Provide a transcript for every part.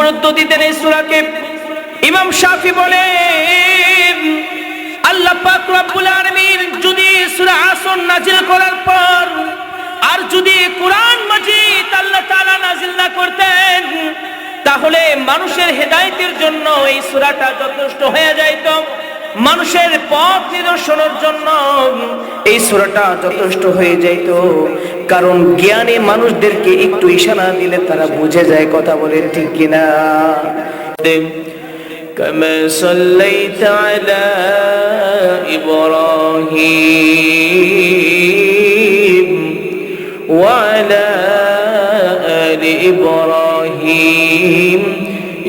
গুরুত্ব দিতেন এই সুরাকে। ইমাম শাফি বলে আল্লাহ পাক রব্বুল আলামিন যদি সূরা আসর নাজিল করার পর আর যদি কোরআন মাজিদ আল্লাহ তাআলা নাজিল না করতেন, তাহলে মানুষের হেদায়েতের জন্য এই সূরাটা যথেষ্ট হয়ে যাইত। মানুষের পথ নিদর্শনের জন্য এই সূরাটা যথেষ্ট হয়ে যাইত কারণ জ্ঞানী মানুষদেরকে একটু ইশারা দিলে তারা বুঝে যায় কথা বলে ঠিক কিনা كما صليت على إبراهيم وعلى آل إبراهيم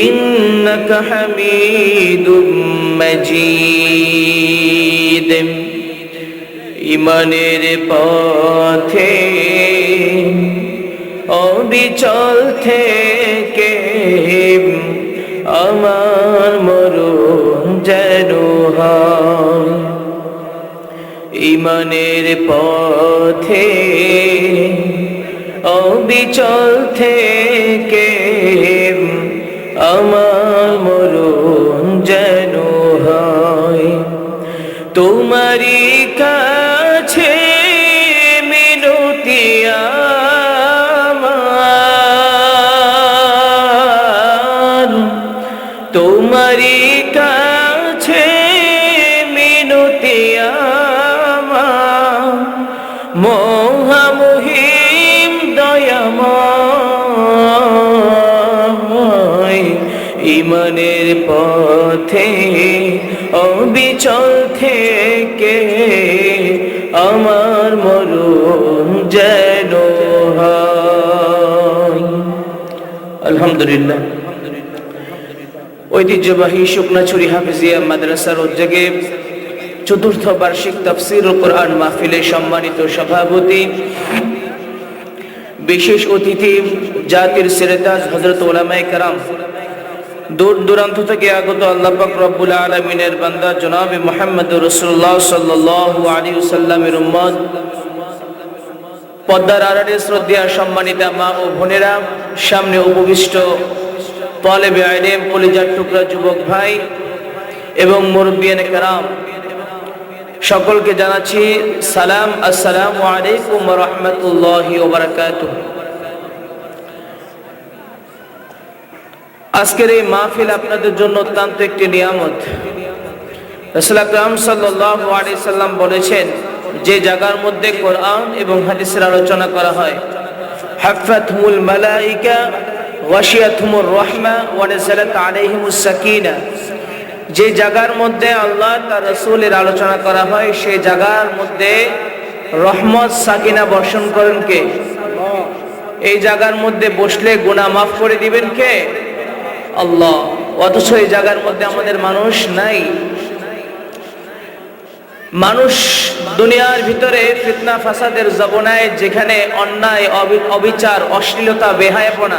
إنك حميد مجيد ইমানের পথে অবিচল থেকে আমার মরণ যেন হয় ইমানের পথে অবিচল থেকে আমার মরণ যেন হয়। তোমারই আলহামদুলিল্লাহ। ঐতিহ্যবাহী শুকনাছড়ি হাফিজিয়া মাদ্রাসার উদ্যোগে চতুর্থ বার্ষিক তফসির কোরআন মাহফিলের সম্মানিত সভাপতি, বিশেষ অতিথি, জাতির সিরেতাজ হজরত ওলামাই কারাম, দূর দূরান্ত থেকে আগত আল্লাহ পাক রব্বুল আলমিনের বান্দা জনাব মোহাম্মদ রসুল্লাহ সাল্লাল্লাহু আলাইহি সাল্লামের উম্মত পদ্মার আড়ারে শ্রদ্ধা সম্মানিতা মা ও বোনেরা, সামনে উপবিষ্ট তলেবে আইলেম কলিজার টুকরা যুবক ভাই এবং মুরব্বিয়ান কারাম, সকলকে জানাচ্ছি সালাম, আসসালামু আলাইকুম রহমতুল্লাহি ওবরাকাতুহ আজকের এই মাহফিল আপনাদের জন্য অত্যন্ত একটি নিয়ামত। রসুল আকরাম সাল্লাল্লাহু আলাইহি সাল্লাম বলেছেন যে জায়গার মধ্যে কোরআন এবং হাদিসের আলোচনা করা হয়। মালাইকা রাহমা, ওয়া সাকিনা। যে জায়গার মধ্যে আল্লাহ তার রসুলের আলোচনা করা হয় সেই জায়গার মধ্যে রহমত, সাকিনা বর্ষণ করেন কে? এই জায়গার মধ্যে বসলে গুনাহ মাফ করে দিবেন কে? আল্লাহ। অথচ এই জায়গার মধ্যে আমাদের মানুষ নাই। মানুষ দুনিয়ার ভিতরে ফিতনা ফাসাদের জবনায় যেখানে অন্যায় অবিচার, অশ্লীলতা, বেহায়াপনা।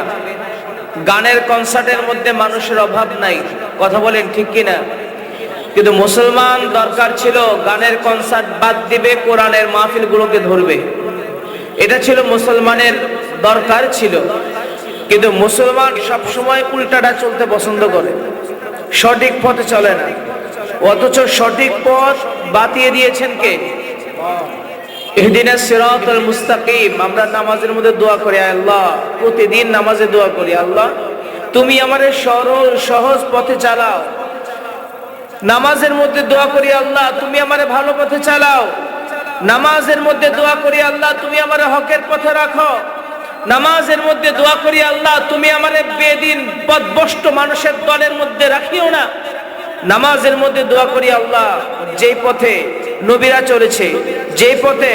গানের কনসার্টের মধ্যে মানুষের অভাব নাই। কথা বলেন ঠিক কিনা? কিন্তু মুসলমান দরকার ছিল গানের কনসার্ট বাদ দিবে, কোরআনের মাহফিলগুলোকে ধরবে। এটা ছিল মুসলমানের দরকার ছিল। কিন্তু মুসলমান সব সময় উল্টাটা চলতে পছন্দ করে। সঠিক পথে চলে না। অথচ সঠিক পথ বাতিয়ে দিয়েছেন কে? ইহদিনাস সিরাতাল মুস্তাকিম। আমরা নামাজের মধ্যে দোয়া আল্লাহ, প্রতিদিন নামাজে দোয়া আল্লাহ। তুমি সরল, সহজ পথে চালাও। নামাজের মধ্যে দোয়া আল্লাহ, তুমি আমারে ভালো পথে চালাও। নামাজের মধ্যে দোয়া আল্লাহ, তুমি আমারে হকের পথে রাখো। নামাজের মধ্যে দোয়া করি, আল্লাহ, তুমি আমারে বেদিন পদভষ্ট মানুষের দলের মধ্যে রাখিও না। নামাজের মধ্যে দোয়া করি আল্লাহ, যেই পথে নবীরা চলেছে, যেই পথে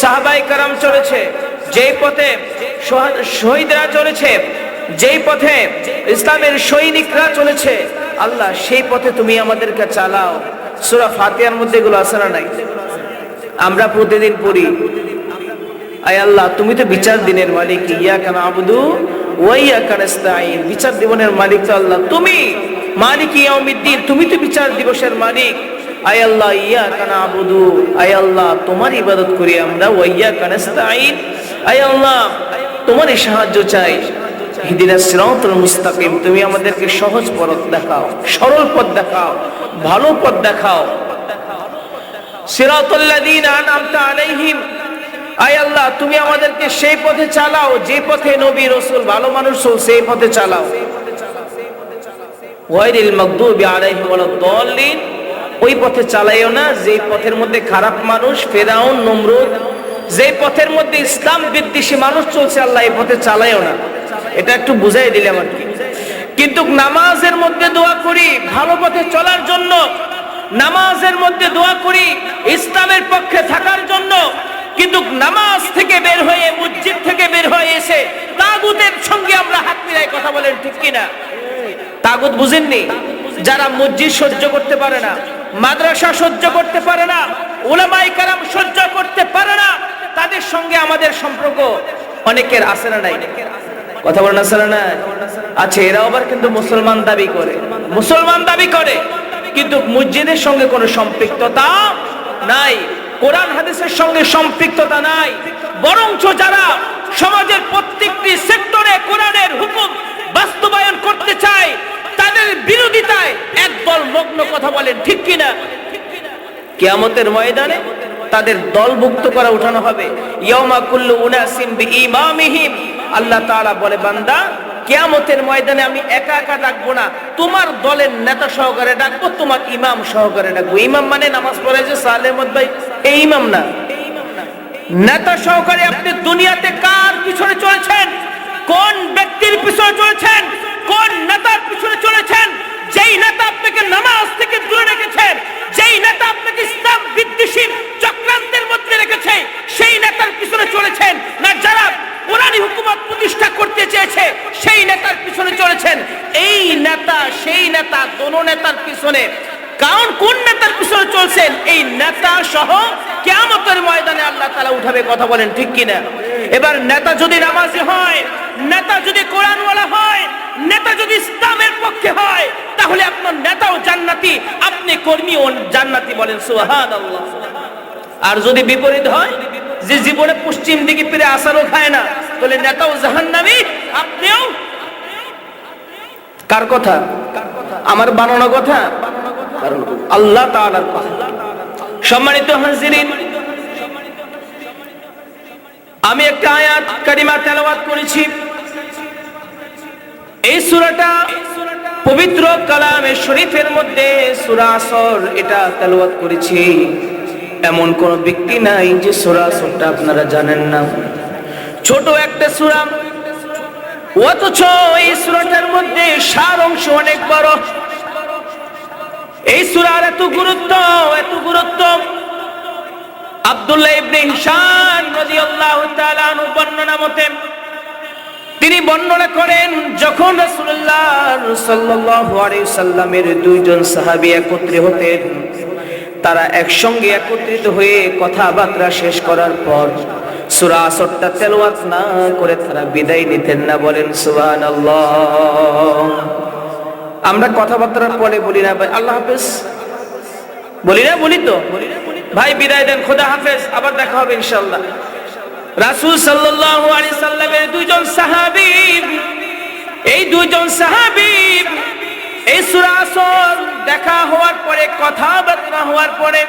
সাহাবাই কারাম চলেছে, যেই পথে শহীদরা চলেছে, যেই পথে ইসলামের সৈনিকরা চলেছে, আল্লাহ, সেই পথে তুমি আমাদেরকে চালাও। সুরা ফাতিয়ার মধ্যে এগুলো আছে না নাই? আমরা প্রতিদিন পড়ি, আয় আল্লাহ, তুমি তো বিচার দিনের মালিক ইয়া কেন আবুদু ওয়াইয়া কানাস্তাইন বিচার দিবনের মালিক তো আল্লাহ, তুমি মালিক ইয়াউমিদ্দিন, তুমি তো বিচার দিবসের মালিক। আয় আল্লাহ ইয়া কানা আবুদু আয় আল্লাহ, তোমার ইবাদত করি আমরা ওয়াইয়া কানাস্তাইন আয় আল্লাহ, তোমারই সাহায্য চাই। হিদিনা সিরাতুল মুস্তাকিম, তুমি আমাদেরকে সহজ পথ দেখাও, সরল পথ দেখাও, ভালো পথ দেখাও। সিরাতুল্লাযীনা আনআমতা আলাইহিম। আয় আল্লাহ, তুমি আমাদেরকে সেই পথে চালাও, যে পথে নবী, রসুল, ভালো মানুষ সেই পথে চালাও। ওয়াইরিল মাগদুবি আলাইহিম ওয়ালাদ-দাল্লিন ওই পথে চালাইও না যে পথের মধ্যে খারাপ মানুষ, ফেরাউন, নমরুদ যে পথের মধ্যে ইসলাম বিদ্বেষী মানুষ চলছে, আল্লাহ এই পথে চালাইও না। এটা একটু বুঝাই দিলাম আর কি? কিন্তু নামাজের মধ্যে দোয়া করি, ভালো পথে চলার জন্য, নামাজের মধ্যে দোয়া করি, ইসলামের পক্ষে থাকার জন্য, কিন্তু নামাজ থেকে বের হয়ে, মসজিদ থেকে বের হয়ে এসে তাগুতের সঙ্গে আমরা হাত মিলাই কথা বলেন ঠিক কিনা? তাগুত বুঝেননি? যারা মসজিদ সহ্য করতে পারে না, মাদ্রাসা সহ্য করতে পারে না ওলামাই কারাম সহ্য করতে পারে না, তাদের সঙ্গে আমাদের সম্পর্ক অনেকের আছে না নাই? কথা বলেন আছে না নাই? আচ্ছা এরা আবার কিন্তু মুসলমান দাবি করে। মুসলমান দাবি করে, কিন্তু মসজিদের সঙ্গে কোনো সম্পৃক্ততা নাই। কোরআন, হাদিসের সঙ্গে সম্পৃক্ততা নাই। বরঞ্চ যারা সমাজের প্রত্যেকটি সেক্টরে কোরআনের হুকুম বাস্তবায়ন করতে চায় তাদের বিরোধিতায় একদল মগ্ন কথা বলেন, ঠিক কিনা? কিয়ামতের ময়দানে তাদের দলভুক্ত করা উঠানো হবে। আল্লাহ তাআলা বলে, বান্দা, কিয়ামতের ময়দানে আমি একা একা ডাকবো না। তোমার দলের নেতা সহকারে ডাকবো, তোমার ইমাম সহকারে ডাকবো। ইমাম মানে নামাজ পড়ে যে সালেমত ভাই এই ইমাম না। নেতা সহকারে আপনি দুনিয়াতে কার পিছনে চলেছেন? কোন ব্যক্তির পিছনে চলেছেন? কোন নেতার পিছনে চলেছেন? যেই নেতা আপনাকে নামাজ থেকে দূরে রেখেছেন, যেই নেতা আপনাকে ইসলাম বিদ্বেষী চক্রান্তের মধ্যে রেখেছে, সেই নেতার পিছনে চলেছেন। না, যারা কোরআনী হুকুমত প্রতিষ্ঠা করতে চেয়েছে, সেই নেতার পিছনে চলেছেন। এই নেতা, সেই নেতা দোনো নেতার পিছনে। কারণ কোন নেতার পিছনে চলছেন? এই নেতা সহ কেমতের ময়দানে আল্লাহ তালা উঠাবে কথা বলেন ঠিক কিনা? এবার নেতা যদি নামাজি হয়, নেতা যদি কোরআনওয়ালা হয় নেতা যদি ইসলামের পক্ষে হয়, তাহলে আপনার নেতাও জান্নাতি, আপনি কর্মীও জান্নাতি বলেন সুহান আর যদি বিপরীত হয়, যে জীবনে পশ্চিম দিকে ফিরে আসারও খায় না, তাহলে নেতাও জাহান্নামি, আপনিও কার কথা? আমার বানানো কথা? আল্লাহ সম্মানিত আমি একটা আয়াত কারিমা তেলাওয়াত করেছি। এই সূরাটা পবিত্র কালামে শরীফের মধ্যে সুরাসর এটা তেলাওয়াত করেছি। এমন কোন ব্যক্তি নাই যে সূরা আসরটা আপনারা জানেন না। ছোট একটা সূরা। অথচ এই সূরাটার মধ্যে সার অংশ অনেক বড়। এই সূরার এত গুরুত্ব এত গুরুত্ব। আব্দুল্লাহ ইবনে হিশাম রাদিয়াল্লাহু তাআলা বর্ণনা মতে তিনি বর্ণনা করেন, যখন রাসূলুল্লাহ সাল্লাল্লাহু আলাইহি সাল্লামের দুইজন সাহাবী একত্রে হতেন, তারা একসঙ্গে একত্রিত হয়ে কথাবার্তা শেষ করার পর সূরা আসরটা না করে তারা বিদায় নিতেন না, বলেন, সুবহানাল্লাহ। আমরা কথাবার্তার পরে বলি না, ভাই, আল্লাহ হাফেজ। বলি না, বলি তো। ভাই, বিদায় দেন, খোদা হাফেজ। আবার দেখা হবে ইনশাল্লাহ রাসূল সাল্লাল্লাহু সাল্লামের দুইজন সাহাবী, এই দুইজন সাহাবী, এই সূরা দেখা হওয়ার পরে, কথাবার্তা হওয়ার পরে,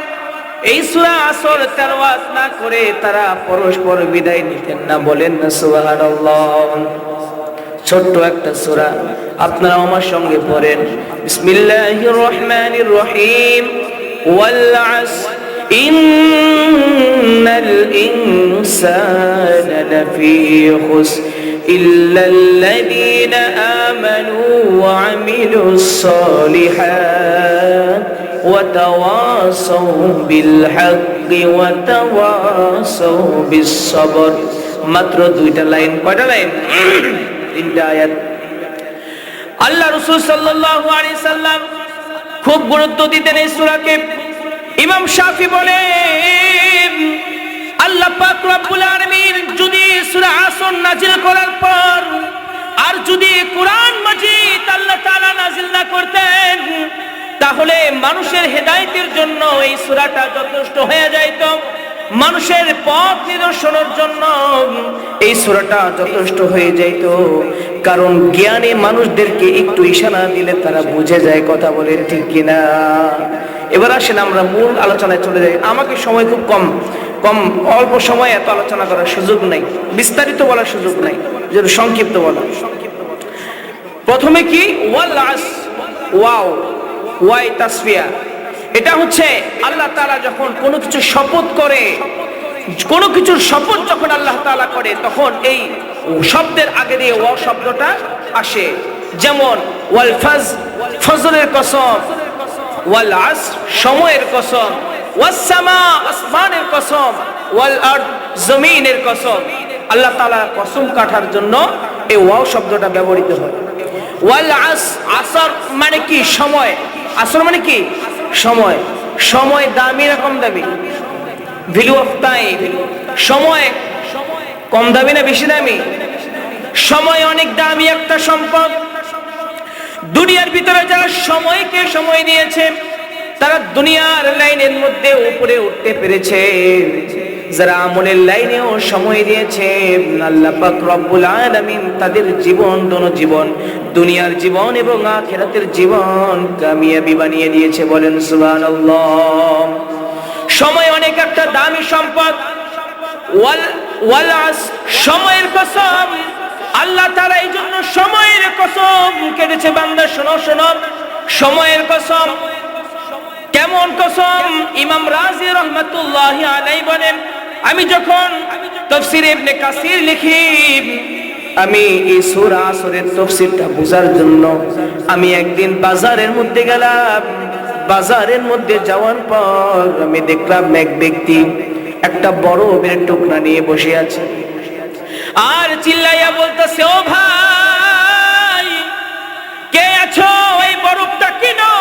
এই সূরা আসর তেলাওয়াত না করে তারা পরস্পর বিদায় নিতেন না, বলেন না সুবহানাল্লাহ। ছোট্ট একটা সূরা আপনারা আমার সঙ্গে পড়েন। বিসমিল্লাহির রহমানির রহিম। ওয়াল আসর ইন্নাল ইনসানা লাফি খুসর إلا الذين آمنوا وعملوا الصالحات وتواصوا بالحق وتواصوا بالصبر মাত্র দুইটা লাইন কয়টা লাইন তিনটা আয়াত আল্লাহ রসুল সাল্লাল্লাহু আলাইহি সাল্লাম খুব গুরুত্ব দিতেন এই সূরাকে ইমাম শাফি বলেন আল্লাহ পাক রব্বুল আলামিন যদি সূরা আসর নাজিল করার পর আর যদি কোরআন মাজিদ আল্লাহ তাআলা নাজিল না করতেন, তাহলে মানুষের হেদায়েতের জন্য এই সূরাটা যথেষ্ট হয়ে যাইত। মানুষের পথ নিদর্শনের জন্য এই সূরাটা যথেষ্ট হয়ে যাইত। কারণ জ্ঞানী মানুষদেরকে একটু ইশারা দিলে তারা বুঝে যায় কথা বলে ঠিক কিনা। এবার আসেন আমরা মূল আলোচনায় চলে যাই। আমাকে সময় খুব কম। কম অল্প সময়ে এত আলোচনা করার সুযোগ নাই, বিস্তারিত বলার সুযোগ নাই যেটা সংক্ষিপ্ত বলা। প্রথমে কি? ওয়াল ওয়াও, ওয়াই তাসফিয়া। এটা হচ্ছে আল্লাহ তাআলা যখন কোনো কিছু শপথ করে, কোনো কিছুর শপথ যখন আল্লাহ তাআলা করে, তখন এই শব্দের আগে দিয়ে ওয়া শব্দটা আসে। যেমন, ওয়াল ফাজ, ফজরের কসম, ওয়াল আস, সময়ের কসম ওয়াস সামা আসমানের কসম ওয়াল আরদ জমিনের কসম। কসম জন্য এই শব্দটা ব্যবহৃত হয়। ওয়াল মানে কি? সময়। মানে কি? সময়। সময় দামি না কম দামি? অফ সময় কম দামি না বেশি দামি? সময় অনেক দামি একটা সম্পদ। দুনিয়ার ভিতরে যারা সময়কে সময় দিয়েছে দুনিয়ার লাইনের মধ্যে উপরে উঠতে পেরেছে। যারা আমলের লাইনেও সময় দিয়েছে, আল্লাহ পাক রব্বুল আলামিন তাদের জীবন, দোনো জীবন, দুনিয়ার জীবন এবং আখিরাতের জীবন কামিয়াবি বানিয়ে দিয়েছে বলেন সুবহানাল্লাহ। সময় অনেক একটা দামি সম্পদ। সময়ের কসম। আল্লাহ তারা এই জন্য সময়ের কসম কেটেছে, বান্দা শোনো শোনো। সময়ের কসম। কেমন কসম? ইমাম রাজি রহমতুল্লাহ আলাই বলেন, আমি যখন তফসির ইবনে কাসির লিখি, আমি এই সূরা আসরের তফসিরটা বোঝার জন্য আমি একদিন বাজারের মধ্যে গেলাম। বাজারের মধ্যে যাওয়ার পর আমি দেখলাম এক ব্যক্তি একটা বড় বের টুকরা নিয়ে বসে আছে। আর চিল্লাইয়া বলতেছে, ও ভাই, কে আছো? এই বরফটা কিনো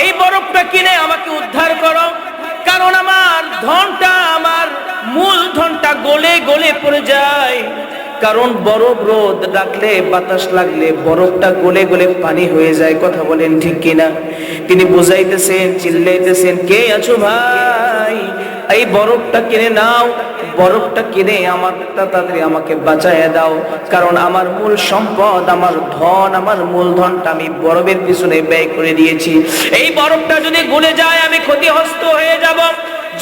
এই বরফটা কিনে আমাকে উদ্ধার করো। কারণ আমার ধনটা, আমার মূল ধনটা গলে গলে পড়ে যায়। কারণ বরফ রোদ ডাকলে বাতাস লাগলে বরফটা গলে গলে পানি হয়ে যায়। কথা বলেন ঠিক কিনা? তিনি বুঝাইতেছেন, চিল্লাইতেছেন, কে আছো ভাই? এই বরফটা কিনে নাও, বরফটা কিনে আমার তাড়াতাড়ি আমাকে বাঁচায় দাও। কারণ আমার মূল সম্পদ, আমার ধন, আমার মূল ধনটা আমি বরফের পিছনে ব্যয় করে দিয়েছি। এই বরফটা যদি গলে যায়, আমি ক্ষতিগ্রস্ত হয়ে যাব।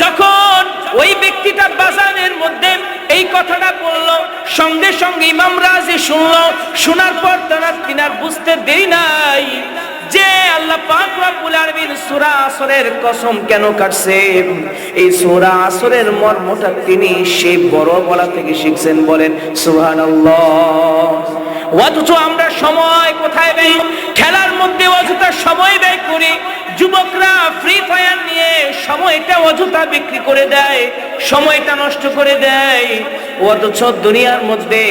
যখন ওই ব্যক্তিটা বাজারের মধ্যে এই কথাটা বলল, সঙ্গে সঙ্গে ইমাম রাজি শুনলো। শোনার পর তারা তিনার বুঝতে দেরি নাই। আসরের কসম কেন কাটছে? এই সূরা আসরের মর্মটা তিনি সেই থেকে শিখছেন বলেন অথচ আমরা সময় কোথায় খেলার মধ্যে অযথা সময় ব্যয় করি। যুবকরা ফ্রি ফায়ার নিয়ে সময়টা অযথা বিক্রি করে দেয়, সময়টা নষ্ট করে দেয়। অথচ দুনিয়ার মধ্যে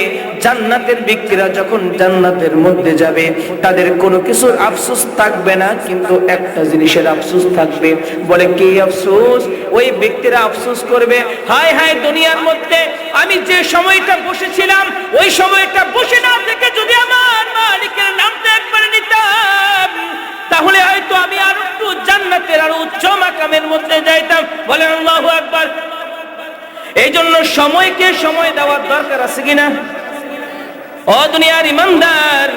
জান্নাতের ব্যক্তিরা যখন জান্নাতের মধ্যে যাবে, তাদের কোনো কিছুর আফসোস থাকবে না, কিন্তু একটা জিনিসের আফসোস থাকবে। বলে কি আফসোস? ওই ব্যক্তিরা আফসোস করবে, হায় হায় দুনিয়ার মধ্যে আমি যে সময়টা বসেছিলাম, ওই সময়টা বসে না থেকে যদি আমার মালিকের নামটা একবার নিতাম। উচ্চ মাকামের মধ্যে যাইতাম। বলে আল্লাহ আকবার। এই জন্য সময়কে সময় দেওয়ার দরকার আছে কিনা? ও দুনিয়ার ইমানদার,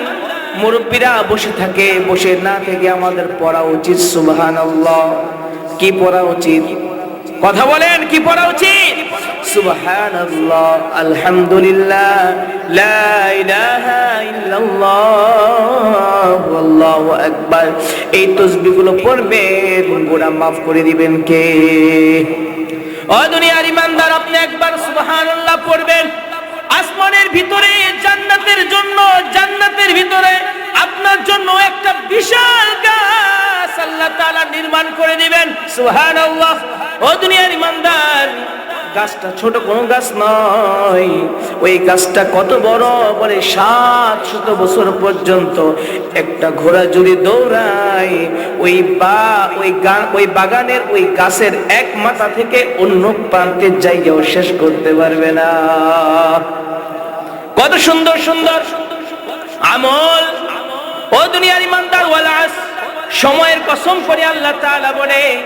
মুরব্বীরা বসে থাকে, বসে না থেকে আমাদের পড়া উচিত সুবহান কি পড়া উচিত? কথা বলেন, কি পড়া উচিত? সুবহান আলহামদুলিল্লাহ, লা ইলাহা ইল্লাল্লাহ, আল্লাহু আকবার। এই তসবিহগুলো পড়বেন, গুনাহ মাফ করে দিবেন কে? ও দুনিয়ার ইমানদার, আপনি একবার সুবহানাল্লাহ পড়বেন। আসমানের ভিতরে, জান্নাতের জন্য, জান্নাতের ভিতরে আপনার জন্য একটা বিশাল গাছ আল্লাহ তাআলা নির্মাণ করে দিবেন। সুবহানাল্লাহ। ও দুনিয়ার ইমানদার গাছটা ছোট কোনো গাছ নয়। ওই গাছটা কত বড়? বলে সাত শত বছর পর্যন্ত একটা ঘোড়া যদি দৌড়ায়, ওই বা, ওই গা- ওই বাগানের ওই গাছের এক মাথা থেকে অন্য প্রান্তের জায়গাও শেষ করতে পারবে না। কত সুন্দর সুন্দর আমল। ও দুনিয়ার ইমানদার ওয়ালাস, সময়ের কসম করে আল্লাহ তাআলা বলে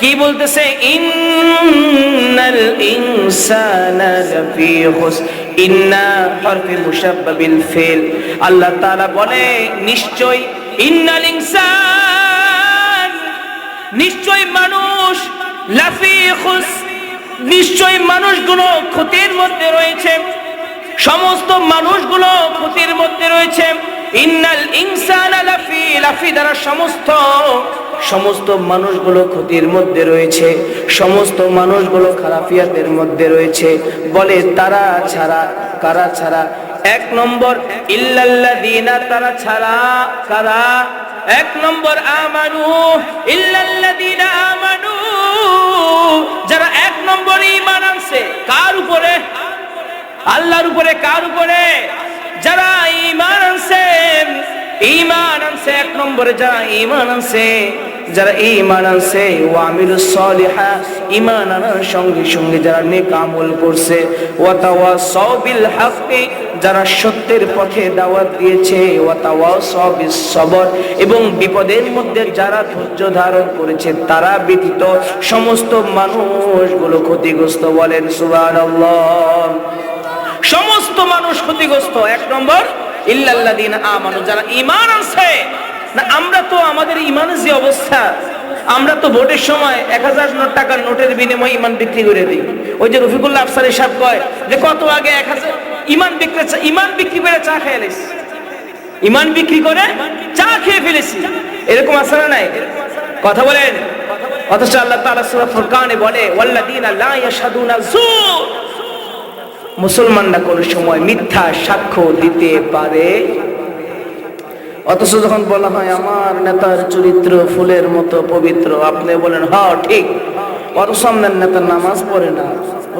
কি বলতেছে? ইন্নাল ইনসানা লাফি খুস ইন্না হরফে মুশাব্বাবিল ফিল। আল্লাহ তাআলা বলে নিশ্চয় ইন্নাল ইনসান নিশ্চয় মানুষ লাফি খুস নিশ্চয় মানুষগুলো ক্ষতির মধ্যে রয়েছে। সমস্ত মানুষগুলো ক্ষতির মধ্যে রয়েছে। ইন্নাল ইনসান লাফি লাফি দ্বারা সমস্ত সমস্ত মানুষগুলো ক্ষতির মধ্যে রয়েছে, সমস্ত মানুষগুলো মধ্যে রয়েছে। বলে তারা ছাড়া, কারা ছাড়া? এক নম্বর তারা ছাড়া কারা? এক নম্বর, আমানু, ইল্লাল্লাযীনা আমানু, যারা এক নম্বর ঈমান আনছে, কার উপরে? আল্লাহর উপরে, কার উপরে? যারা ইমান আনছে ইমান আনছে, এক নম্বরে যারা ইমান আনছে, যারা ইমান আনছে ও আমির সলিহা ইমান আনার সঙ্গে সঙ্গে যারা নেক আমল করছে, ওয়া তাওয়াসাউ বিল হাক্কি, যারা সত্যের পথে দাওয়াত দিয়েছে, ওয়া তাওয়াসাউ বিস সবর, এবং বিপদের মধ্যে যারা ধৈর্য ধারণ করেছে, তারা ব্যতীত সমস্ত মানুষগুলো ক্ষতিগ্রস্ত বলেন সুবহানাল্লাহ। সমস্ত মানুষ ক্ষতিগ্রস্ত। এক নম্বর ইল্লাল্লাদিন আমানু, যারা ইমান আছে না, আমরা তো আমাদের ইমানের যে অবস্থা, আমরা তো ভোটের সময় এক হাজার টাকার নোটের বিনিময়ে ইমান বিক্রি করে দিই। ওই যে রফিকুল্লাহ আফসার সাহেব কয় যে, কত আগে এক হাজার ইমান বিক্রি ইমান বিক্রি করে চা খেয়ে এলিস। ইমান বিক্রি করে চা খেয়ে ফেলেছি। এরকম না নাই? কথা বলেন। অথচ আল্লাহ তাআলা সূরা ফুরকানে বলে, ওয়াল্লাযীনা লা মুসলমানরা কোনো সময় মিথ্যা সাক্ষ্য দিতে পারে? অথচ যখন বলা হয়, আমার নেতার চরিত্র ফুলের মতো পবিত্র আপনি বলেন হ ঠিক। অথচ নেতা নামাজ পড়ে না,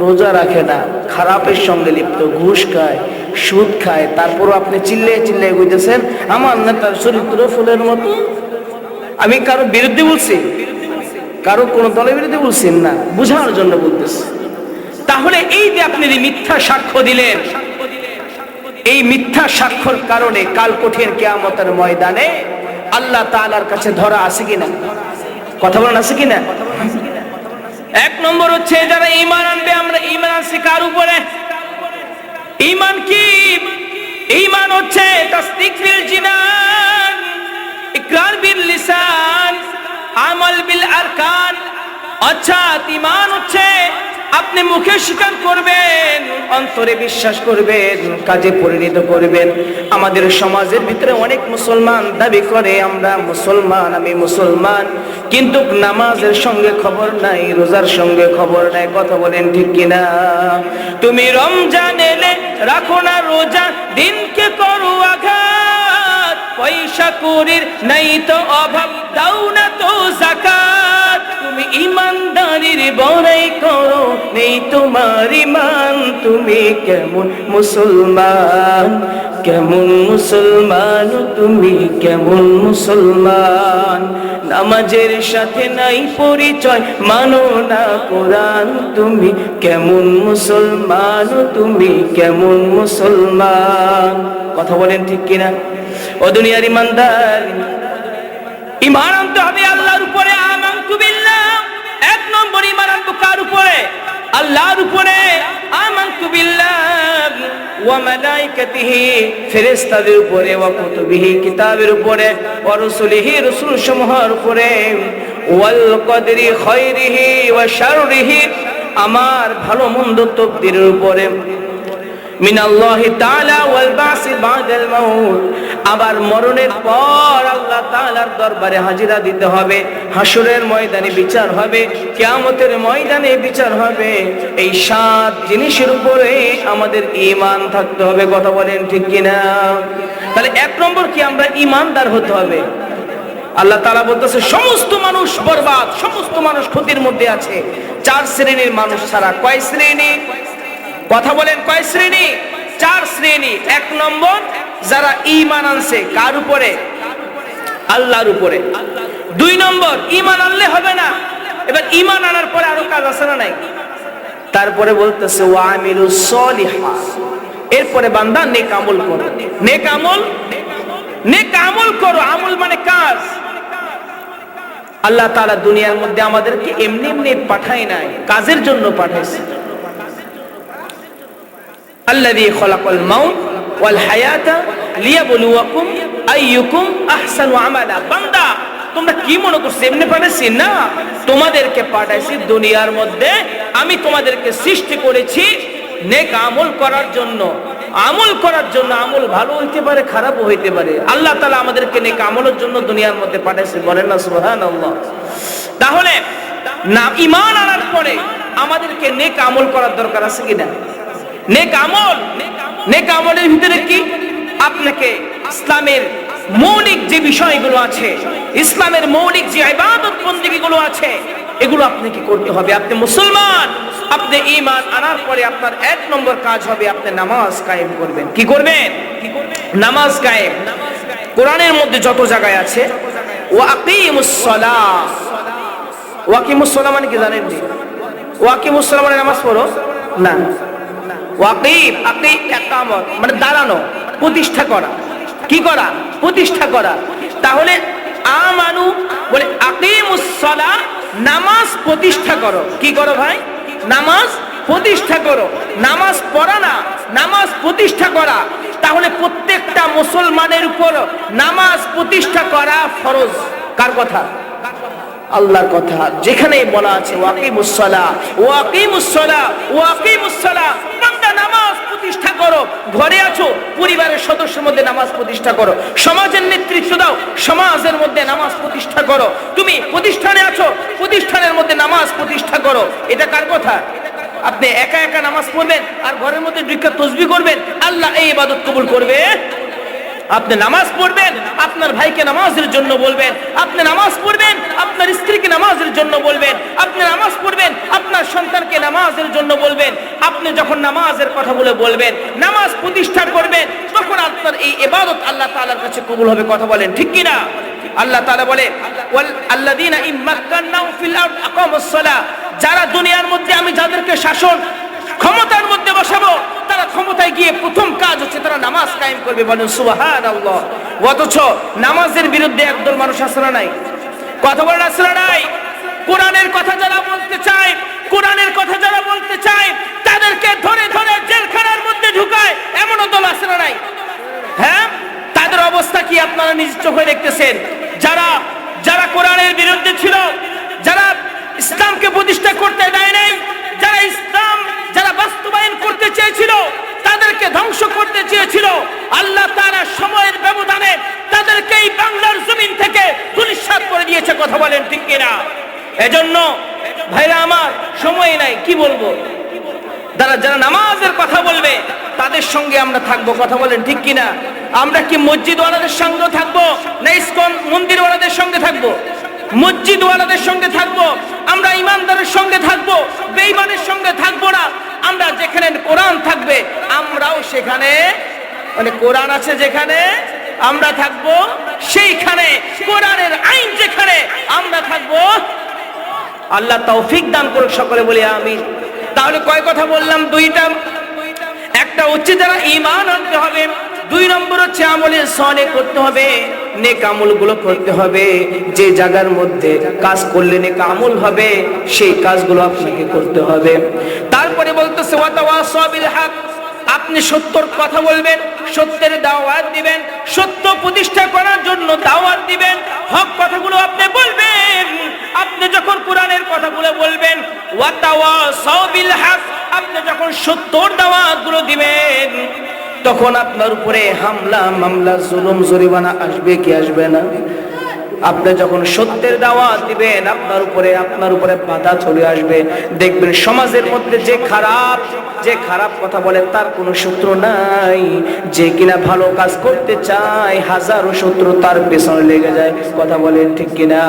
রোজা রাখে না, খারাপের সঙ্গে লিপ্ত, ঘুষ খায়, সুদ খায়, তারপরও আপনি চিল্লে চিল্লে বুঝতেছেন আমার নেতার চরিত্র ফুলের মতো আমি কারও বিরুদ্ধে বলছি? কারও কোন দলের বিরুদ্ধে বলছেন না। বুঝানোর জন্য বলতেছি। তাহলে এই যে আপনি মিথ্যা সাক্ষ্য দিলেন, এই মিথ্যা সাক্ষ্যর কারণে কাল কঠিন কেয়ামতের ময়দানে আল্লাহ তাআলার কাছে ধরা আছে কিনা? কথা বলেন, আছে কিনা? এক নম্বর হচ্ছে যারা ঈমান আনবে, আমরা ঈমান আনছি কার উপরে? ইমান কি? ইমান হচ্ছে তাসদিক বিল জিনান, ইকরার বিল লিসান, আমাল বিল আরকান। অর্থাৎ ঈমান হচ্ছে আপনি মুখে স্বীকার করবেন, অন্তরে বিশ্বাস করবেন, কাজে পরিণত করবেন। আমাদের সমাজের ভিতরে অনেক মুসলমান দাবি করে, আমরা মুসলমান, আমি মুসলমান। কিন্তু নামাজের সঙ্গে খবর নাই, রোজার সঙ্গে খবর নাই, কথা বলেন ঠিক কিনা? তুমি রমজান এলে রাখো না রোজা, দিনকে করো আঘাত। পয়সা করির নাই তো অভাব, দাও না তো জাকাত। ইমানদারির বড়াই করো। নেই তোমার ইমান। তুমি কেমন মুসলমান? কেমন মুসলমান? তুমি কেমন মুসলমান? নামাজের সাথে নাই পরিচয়। মানো না কোরআন। তুমি কেমন মুসলমান? তুমি কেমন মুসলমান? কথা বলেন ঠিক কিনা? ও দুনিয়ার ইমানদার। ইমান আনতে হবে। উপরে, আল্লাহর উপরে বিল্লাহ ওয়া ফেরেশতাদের উপরে, ওয়া কুতুবিহি, কিতাবের উপরে, ওয়া রাসূলিহি রাসূল উপরে, ওয়াল কদরি খায়রিহি ওয়া শাররিহি, আমার ভালো মন্দ তকদিরের উপরে মিনাল্লাহি তাআলা আবার মরণের পর আল্লাহ তাআলার দরবারে হাজিরা দিতে হবে। হাসরের ময়দানে বিচার হবে, কিয়ামতের ময়দানে বিচার হবে। এই সাত জিনিসের উপরে আমাদের ঈমান থাকতে হবে, কথা বলেন ঠিক কিনা? তাহলে এক নম্বর কি, আমরা ঈমানদার হতে হবে। আল্লাহ তাআলা বলতেছে, সমস্ত মানুষ বরবাদ, সমস্ত মানুষ ক্ষতির মধ্যে আছে। চার শ্রেণির মানুষ ছাড়া কয় শ্রেণি? কথা বলেন কয় শ্রেণি? চার শ্রেণি। এক নম্বর, যারা ইমান আনছে, কার উপরে? আল্লাহর উপরে। দুই নম্বর, ঈমান আনলে হবে না। এবার ঈমান আনার পরে আরও কাজ আছে না নাই? তারপরে বলতেছে এরপরে বান্দা নেক আমল করো। নেক আমল? নেক আমল করো। আমল মানে কাজ। আল্লাহ তাআলা দুনিয়ার মধ্যে আমাদেরকে এমনি এমনি পাঠায় নাই। কাজের জন্য পাঠাইছে। আল্লাযী খলাকাল মাউত ওয়াল হায়াতা লিয়াবলুয়াকুম আইয়ুকুম আহসানু আমালা। বান্দা, তোমরা কি মনে করছ, এমনি পাঠাইছি? না, তোমাদেরকে পাঠাইছি দুনিয়ার মধ্যে। আমি তোমাদেরকে সৃষ্টি করেছি নেক আমল করার জন্য। আমল করার জন্য আমল ভালো হইতে পারে, খারাপও হইতে পারে। আল্লাহ তালা আমাদেরকে নেক আমলের জন্য দুনিয়ার মধ্যে পাঠাইছে, বলেন না সুবহানাল্লাহ। তাহলে, না ইমান আনার পরে আমাদেরকে নেক আমল করার দরকার আছে কিনা? নেক আমল। নেক আমলের ভিতরে কি? আপনাকে ইসলামের মৌলিক যে বিষয়গুলো আছে, ইসলামের মৌলিক যে ইবাদত বন্দেগীগুলো আছে, এগুলো আপনাকে করতে হবে। আপনি মুসলমান, আপনি ঈমান আনার পরে আপনার এক নম্বর কাজ হবে আপনি নামাজ কায়েম করবেন। কি করবেন? নামাজ কায়েম। কোরআনের মধ্যে যত জায়গায় আছে ওয়াকিমুস সালাহ ওয়াকিমুস সালাহ মানে কি জানেন নি? মানে নামাজ পড়ো? না। মানে দাঁড়ানো, প্রতিষ্ঠা করা। কি করা? প্রতিষ্ঠা করা। তাহলে আমানু, বলে আকিমুস সালাহ নামাজ প্রতিষ্ঠা করো। কি করো ভাই? নামাজ প্রতিষ্ঠা করো। নামাজ পড়া না, নামাজ প্রতিষ্ঠা করা। তাহলে প্রত্যেকটা মুসলমানের উপর নামাজ প্রতিষ্ঠা করা ফরজ। কার কথা? আল্লাহর কথা। যেখানে বলা আছে, ওয়াকিমুসসালা ওয়াকিমুসসালা ওয়াকিমুসসালা, বান্দা নামাজ প্রতিষ্ঠা করো, ঘরে আছো, পরিবারের সদস্যের মধ্যে নামাজ প্রতিষ্ঠা করো, সমাজের নেতৃত্ব দাও, সমাজের মধ্যে নামাজ প্রতিষ্ঠা করো। তুমি প্রতিষ্ঠানে আছো, প্রতিষ্ঠানের মধ্যে নামাজ প্রতিষ্ঠা করো। এটা কার আপনি একা একা নামাজ পড়বেন আর ঘরের মধ্যে তসবি করবেন, আল্লাহ এই ইবাদত কবুল করবে। আপনি নামাজ পড়বেন, আপনার ভাইকে নামাজের জন্য বলবেন, আপনি নামাজ পড়বেন, আপনার স্ত্রীকে নামাজের জন্য বলবেন, আপনি নামাজ পড়বেন, আপনার সন্তানকে নামাজের জন্য বলবেন, আপনি যখন নামাজের কথা বলে বলবেন, নামাজ প্রতিষ্ঠা করবেন, তখন আপনার এই ইবাদত আল্লাহ তালার কাছে কবুল হবে, কথা বলেন ঠিক কি না আল্লাহ তাআলা বলে আকামুস সালাহ যারা দুনিয়ার মধ্যে আমি যাদেরকে শাসন ক্ষমতার মধ্যে বসাবো তারা ক্ষমতায় গিয়ে প্রথম কাজ হচ্ছে তারা নামাজ কায়েম করবে বলেন সুবাহান আল্লাহ অথচ নামাজের বিরুদ্ধে একদল মানুষ আসলে নাই? কথা বলেন আসলে নাই? কোরআনের কথা যারা বলতে চায়, কোরআনের কথা যারা বলতে চায়, তাদেরকে ধরে ধরে জেলখানার মধ্যে ঢুকায়, এমনও দল আসলে নাই? হ্যাঁ? তাদের অবস্থা কি আপনারা নিজ চোখে দেখতেছেন? যারা যারা কোরআনের বিরুদ্ধে ছিল, যারা ইসলামকে প্রতিষ্ঠা করতে দেয় চেয়েছিল, তাদেরকে ধ্বংস করতে চেয়েছিল। আল্লাহ তারা সময়ের ব্যবধানে তাদেরকে এই বাংলার জমিন থেকে দুলিশ্বাস করে দিয়েছে, কথা বলেন ঠিক কিনা? এজন্য ভাইরা আমার, সময় নাই, কি বলব? যারা যারা নামাজের কথা বলবে, তাদের সঙ্গে আমরা থাকব, কথা বলেন ঠিক কিনা? আমরা কি মসজিদ মসজিদওয়ালাদের সঙ্গে থাকব, না ইসকন মন্দিরওয়ালাদের সঙ্গে থাকব? মসজিদওয়ালাদের সঙ্গে থাকব, আমরা ইমানদারের সঙ্গে থাকব, বেঈমানের সঙ্গে থাকব না। আমরা যেখানে কোরআন থাকবে, আমরাও সেখানে মানে কোরআন আছে যেখানে, আমরা থাকব সেইখানে, কোরআনের আইন যেখানে, আমরা থাকব। আল্লাহ তৌফিক দান করুক সকলে বলি আমি তাহলে কয় কথা বললাম? দুইটা। একটা হচ্ছে যারা ইমান আনতে হবে। দুই নম্বর হচ্ছে আমলে সনে করতে হবে, নেক আমলগুলো করতে হবে। যে জায়গার মধ্যে কাজ করলে নেক আমল হবে, সেই কাজগুলো আপনাকে করতে হবে। তারপরে বলতেছে ওয়াতাওয়াসাবিল হক আপনি সত্যর কথা বলবেন, সত্যের দাওয়াত দিবেন, সত্য প্রতিষ্ঠা করার জন্য দাওয়াত দিবেন, হক কথাগুলো আপনি বলবেন। আপনি যখন কোরআনের কথাগুলো বলবেন ওয়াতাওয়াসাউ বিল হক আপনি যখন সত্যর দাওয়াতগুলো দিবেন তখন আপনার উপরে হামলা, মামলা, জুলুম, জরিমানা আসবে কি আসবে না? আপনি যখন সত্যের দাওয়াত দিবেন, আপনার উপরে আপনার উপরে বাধা চলে আসবে। দেখবেন সমাজের মধ্যে যে খারাপ যে খারাপ কথা বলে তার কোনো সূত্র নাই। যে কিনা ভালো কাজ করতে চায়, হাজারো সূত্র তার পেছনে লেগে যায়। কথা বলেন ঠিক কিনা?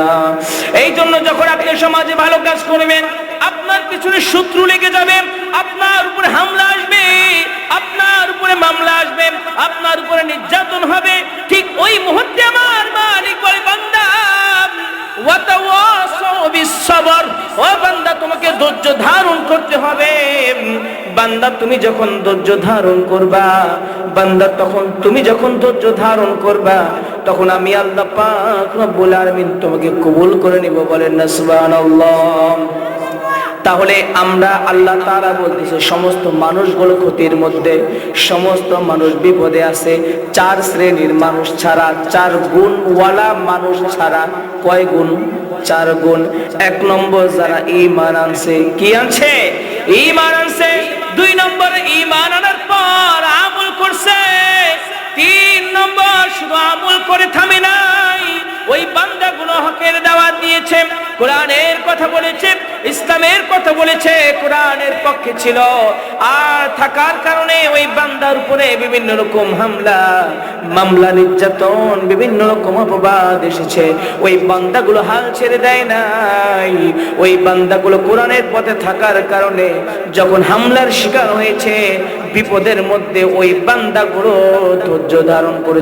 এই জন্য যখন আপনি সমাজে ভালো কাজ করবেন, আপনার পিছনে শত্রু লেগে যাবে, আপনার উপরে হামলা আসবে। আপনার উপরে মামলা আসবে, আপনার উপরে নির্যাতন হবে। ঠিক ওই মুহূর্তে আমার মালিক বলে, বান্দা বান্দা, তোমাকে ধৈর্য ধারণ করতে হবে। বান্দা, তুমি যখন ধৈর্য ধারণ করবা, বান্দা, তখন তুমি যখন ধৈর্য ধারণ করবা, তখন আমি তোমাকে কবুল করে নিব বলেন তাহলে আমরা আল্লাহ তারা বলতেছে, সমস্ত মানুষগুলো ক্ষতির মধ্যে, সমস্ত মানুষ বিপদে আছে, চার শ্রেণির মানুষ ছাড়া, চার গুণওয়ালা মানুষ ছাড়া কয় গুণ? চার গুণ। এক নম্বর যারা ইমান আনছে, কি আনছে? ইমান আনছে। দুই নম্বর ইমান আনার পর আমল করছে। তিন নম্বর, শুধু আমল করে থামে নাই। ওই বান্দাগুলো হকের দাওয়াত দিয়েছে, কোরআনের কথা বলেছে, ইসলামের কথা বলেছে, কোরআনের পক্ষে ছিল। আর থাকার কারণে ওই বান্দার উপরে বিভিন্ন রকম হামলা, মামলা, নির্যাতন, বিভিন্ন রকম অপবাদ এসেছে। ওই বান্দাগুলো হাল ছেড়ে দেয় নাই। ওই বান্দাগুলো কোরআনের পথে থাকার কারণে যখন হামলার শিকার হয়েছে, বিপদের মধ্যে ওই বান্দাগুলো ধৈর্য ধারণ করে